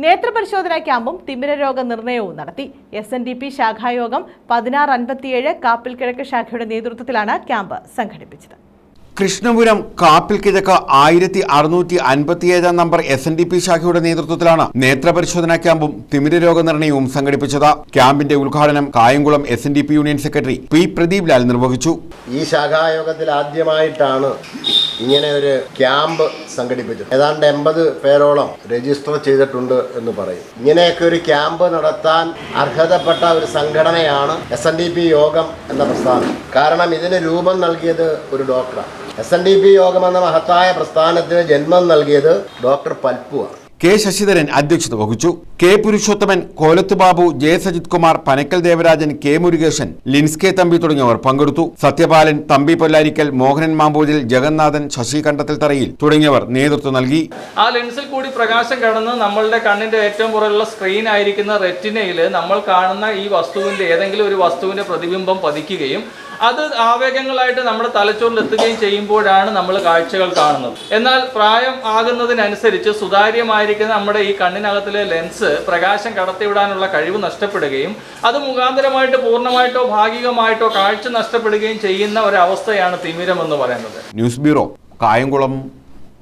നേത്രപരിശോധനാ ക്യാമ്പും തിമിര രോഗ നിർണയവും നടത്തി. എസ് എൻ ഡി പി ശാഖായോഗം പതിനാറ് അൻപത്തിയേഴ് കാപ്പിൽ കിഴക്ക് ശാഖയുടെ നേതൃത്വത്തിലാണ് ക്യാമ്പ് സംഘടിപ്പിച്ചത്. കൃഷ്ണപുരം കാപ്പിൽ കിഴക്ക് ആയിരത്തി അറുന്നൂറ്റി അൻപത്തിയേഴാം number S N D P ശാഖയുടെ നേതൃത്വത്തിലാണ് നേത്രപരിശോധനാ ക്യാമ്പും തിമിര രോഗനിർണയവും സംഘടിപ്പിച്ചത്. ക്യാമ്പിന്റെ ഉദ്ഘാടനം Kayamkulam S union secretary P Pradeep Lal നിർവഹിച്ചു. ഈ ശാഖായോഗത്തിൽ ആദ്യമായിട്ടാണ് ഇങ്ങനെ ഒരു ക്യാമ്പ് സംഘടിപ്പിച്ചത്. ഏതാണ്ട് എൺപത് പേരോളം രജിസ്റ്റർ ചെയ്തിട്ടുണ്ട് എന്ന് പറയും. ഇങ്ങനെയൊക്കെ ഒരു ക്യാമ്പ് നടത്താൻ അർഹതപ്പെട്ട ഒരു സംഘടനയാണ് എസ് എൻ ഡി പി യോഗം എന്ന പ്രസ്ഥാനം. കാരണം ഇതിന് രൂപം നൽകിയത് ഒരു ഡോക്ടറാണ്. എസ് എൻ ഡി പി യോഗം എന്ന മഹത്തായ പ്രസ്ഥാനത്തിന് ജന്മം നൽകിയത് ഡോക്ടർ പൽപ്പുവാണ്. കെ ശശിധരൻ അധ്യക്ഷത വഹിച്ചു. K Purushothaman Kolath Babu J Sajith Kumar Panakkal Devarajan K Murukesan Lins K Thampi തുടങ്ങിയവർ പങ്കെടുത്തു. സത്യപാലൻ തമ്പി പൊല്ലാരിക്കൽ മോഹനൻ മാമ്പൂതിൽ ജഗന്നാഥൻ ശശി കണ്ടത്തിൽ തറയിൽ തുടങ്ങിയവർ നേതൃത്വം നൽകി. ആ ലെൻസിൽ കൂടി പ്രകാശം കടന്ന് നമ്മളുടെ കണ്ണിന്റെ ഏറ്റവും പുറകുള്ള സ്ക്രീൻ ആയിരിക്കുന്ന റെറ്റിനയിൽ നമ്മൾ കാണുന്ന ഈ വസ്തുവിന്റെ ഏതെങ്കിലും ഒരു വസ്തുവിന്റെ പ്രതിബിംബം പതിക്കുകയും അത് ആവേഗങ്ങളായിട്ട് നമ്മുടെ തലച്ചോറിൽ എത്തുകയും ചെയ്യുമ്പോഴാണ് നമ്മൾ കാഴ്ചകൾ കാണുന്നത്. എന്നാൽ പ്രായം ആകുന്നതിനനുസരിച്ച് സുതാര്യമായിരിക്കുന്ന നമ്മുടെ ഈ കണ്ണിനകത്തിലെ ലെൻസ് പ്രകാശം കടത്തിവിടാനുള്ള കഴിവ് നഷ്ടപ്പെടുകയും അത് മുഖാന്തരമായിട്ട് പൂർണമായിട്ടോ ഭാഗികമായിട്ടോ കാഴ്ച നഷ്ടപ്പെടുകയും ചെയ്യുന്ന ഒരവസ്ഥയാണ് തിമിരം എന്ന് പറയുന്നത്. News bureau Kayamkulam